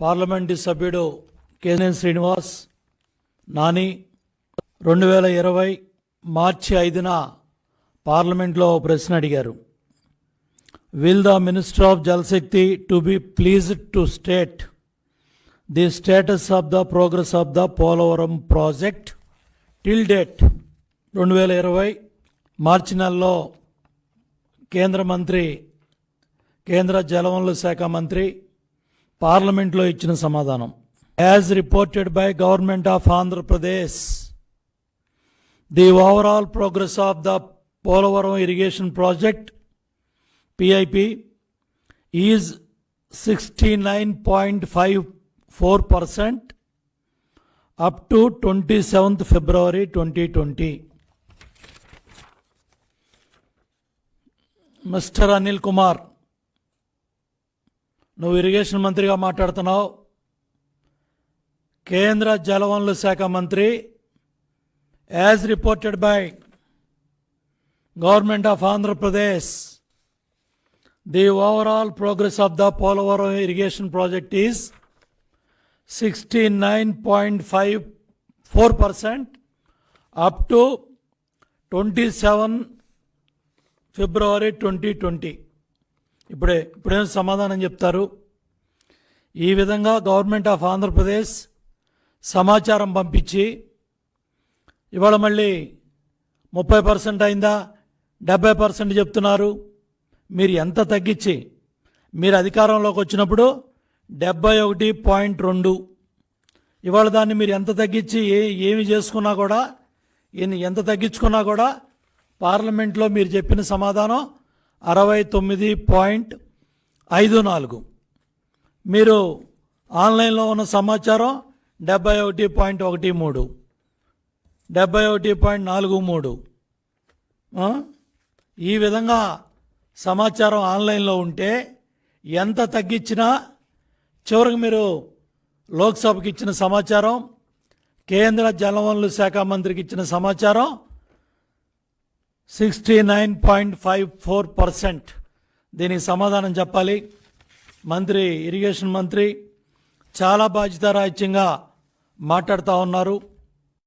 Parliament సభ్యుడు KN Srinivas Nani రెండు వేల ఇరవై మార్చి ఐదున పార్లమెంట్లో ఓ ప్రశ్న అడిగారు. Will the minister of Jal Shakti to be pleased to state the status of the progress of the Polavaram project till date రెండు వేల ఇరవై మార్చి నెలలో కేంద్ర మంత్రి కేంద్ర జలవనరుల శాఖ మంత్రి పార్లమెంట్లో ఇచ్చిన సమాధానం. As reported by government of Andhra Pradesh the overall progress of the Polavaram irrigation project PIP is sixty nine point five four percent up to twenty seventh February twenty twenty mister Anil Kumar నువ్వు irrigation మంత్రిగా మాట్లాడుతున్నావు. కేంద్ర జలవనరుల శాఖ మంత్రి as reported by government of Andhra Pradesh the overall progress of the Polavaram irrigation project is sixty nine point five four percent up to twenty seven February twenty twenty ఇప్పుడే ఇప్పుడే సమాధానం చెప్తారు? ఈ విధంగా గవర్నమెంట్ ఆఫ్ ఆంధ్రప్రదేశ్ సమాచారం పంపించి ఇవాళ మళ్ళీ ముప్పై పర్సెంట్ అయిందా? డెబ్బై పర్సెంట్ చెప్తున్నారు. మీరు ఎంత తగ్గించి మీరు అధికారంలోకి వచ్చినప్పుడు డెబ్బై ఒకటి పాయింట్ రెండు. ఇవాళ దాన్ని మీరు ఎంత తగ్గించి ఏ ఏమి చేసుకున్నా కూడా ఎంత తగ్గించుకున్నా కూడా పార్లమెంట్లో మీరు చెప్పిన సమాధానం అరవై తొమ్మిది పాయింట్ ఐదు నాలుగు. మీరు ఆన్లైన్లో ఉన్న సమాచారం డెబ్బై ఒకటి పాయింట్ ఒకటి మూడు. డెబ్బై ఒకటి పాయింట్ నాలుగు మూడు. ఈ విధంగా సమాచారం ఆన్లైన్లో ఉంటే ఎంత తగ్గించినా చివరికి మీరు లోక్సభకి ఇచ్చిన సమాచారం కేంద్ర జలవనరుల శాఖ మంత్రికి ఇచ్చిన సమాచారం sixty nine point five four percent. దీనికి సమాధానం చెప్పాలి. మంత్రి ఇరిగేషన్ మంత్రి చాలా బాధ్యతారాహిత్యంగా మాట్లాడుతూ ఉన్నారు.